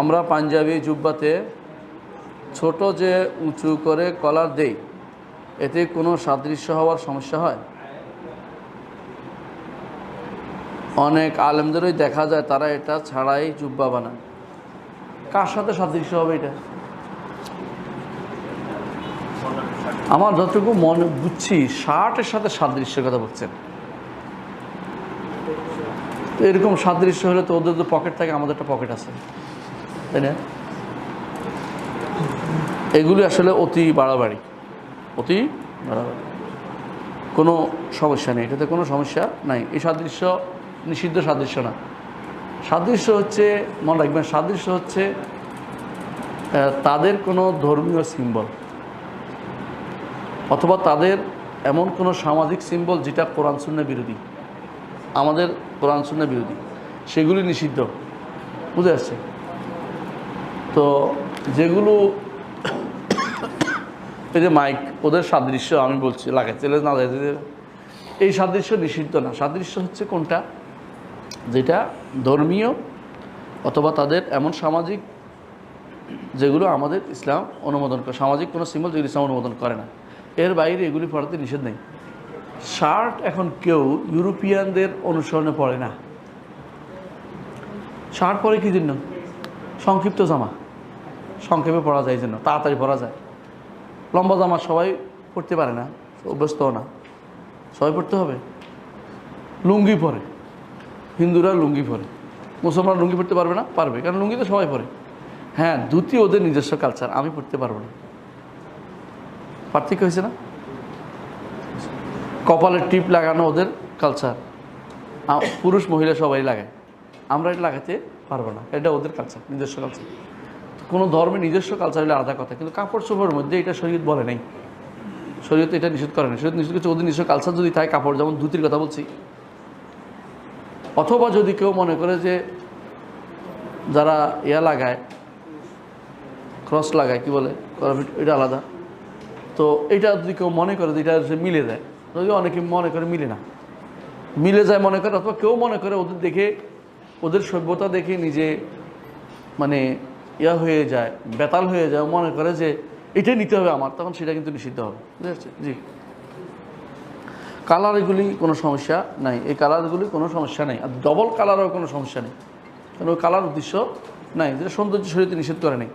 আমরা পাঞ্জাবি জুব্বাতে ছোট যে উঁচু করে কলার দেই, এতে কোনো সাদৃশ্য হওয়ার সমস্যা হয়? অনেক আলেমদেরই দেখা যায় তারা এটা ছাড়াই জুব্বা বানান কার সাথে সাদৃশ্য হবে এটা? আমার যতটুকু মনে বুঝছি শার্টের সাথে সাদৃশ্যের কথা বলছেন। তো এরকম সাদৃশ্য হলে তো ওদের তো পকেট থাকে, আমাদের একটা পকেট আছে। তাই না? এগুলি আসলে অতি বাড়াবাড়ি। অতি বাড়াবাড়ি। কোনো সমস্যা নেই, এটাতে কোনো সমস্যা নাই। এই সাদৃশ্য নিষিদ্ধ সাদৃশ্য না। সাদৃশ্য হচ্ছে, মনে রাখবেন, সাদৃশ্য হচ্ছে তাদের কোনো ধর্মীয় সিম্বল অথবা তাদের এমন কোনো সামাজিক সিম্বল যেটা কোরআন শূন্য বিরোধী। আমাদের কোরআন শূন্য বিরোধী। সেগুলি নিষিদ্ধ। বুঝে আসছে? তো যেগুলো এই যে মাইক ওদের সাদৃশ্য আমি বলছি লাগাইতে না এই সাদৃশ্য নিষিদ্ধ না। সাদৃশ্য হচ্ছে কোনটা? যেটা ধর্মীয় অথবা তাদের এমন সামাজিক যেগুলো আমাদের ইসলাম অনুমোদন করে। সামাজিক কোনো সিম্বল যেগুলো ইসলাম অনুমোদন করে না। এর বাইরে এগুলি পড়াতে নিষেধ নেই। শার্ট এখন কেউ ইউরোপিয়ানদের অনুসরণে পড়ে না। শার্ট পরে কী জন্য সংক্ষিপ্ত জামা। সংক্ষেপে পরা যায় জন্য তাড়াতাড়ি পরা যায়। লম্বা জামা সবাই পড়তে পারে না অভ্যস্তও না। সবাই পড়তে হবে? লুঙ্গি পরে। হিন্দুরা লুঙ্গি পরে। মুসলমান লুঙ্গি পড়তে পারবে না? পারবে, কারণ লুঙ্গি তো সবাই পরে। হ্যাঁ ধুতি ওদের নিজস্ব কালচার আমি পড়তে পারব না। পার্থক্য হয়েছে না? কপালে টিপ লাগানো ওদের কালচার পুরুষ মহিলা সবাই লাগায়। আমরা এটা লাগাতে পারব না। এটা ওদের কালচার নিজস্ব কালচার কোনো ধর্মের নিজস্ব কালচার হলে আলাদা কথা। কিন্তু কাপড় চোপড়ের মধ্যে এটা শরীয়ত বলে নাই। শরীয়ত এটা নিষেধ করে না শরীয়ত নিষেধ করছে, ওদের নিজস্ব কালচার যদি থাকে, কাপড়, যেমন ধুতির কথা বলছি। অথবা যদি কেউ মনে করে যে যারা ইয়া লাগায় ক্রস লাগায়, কি বলে এটা আলাদা। তো এটা যদি কেউ মনে করে যে এটা মিলে যায়, যদি অনেকে মনে করে মিলে না। মিলে যায় মনে করে, অথবা কেউ মনে করে ওদের দেখে, ওদের সভ্যতা দেখে নিজে মানে ইয়া হয়ে যায়, বেতাল হয়ে যায় মনে করে যে এটাই নিতে হবে আমার, তখন সেটা কিন্তু নিষিদ্ধ হবে। বুঝতে জি। কালারগুলি কোনো সমস্যা নাই, এই কালারগুলি কোনো সমস্যা নেই, আর ডবল কালারও কোনো সমস্যা নেই। কারণ ওই কালার উদ্দেশ্য নাই, যেটা সৌন্দর্য শরীরে নিষেধ করে নেই।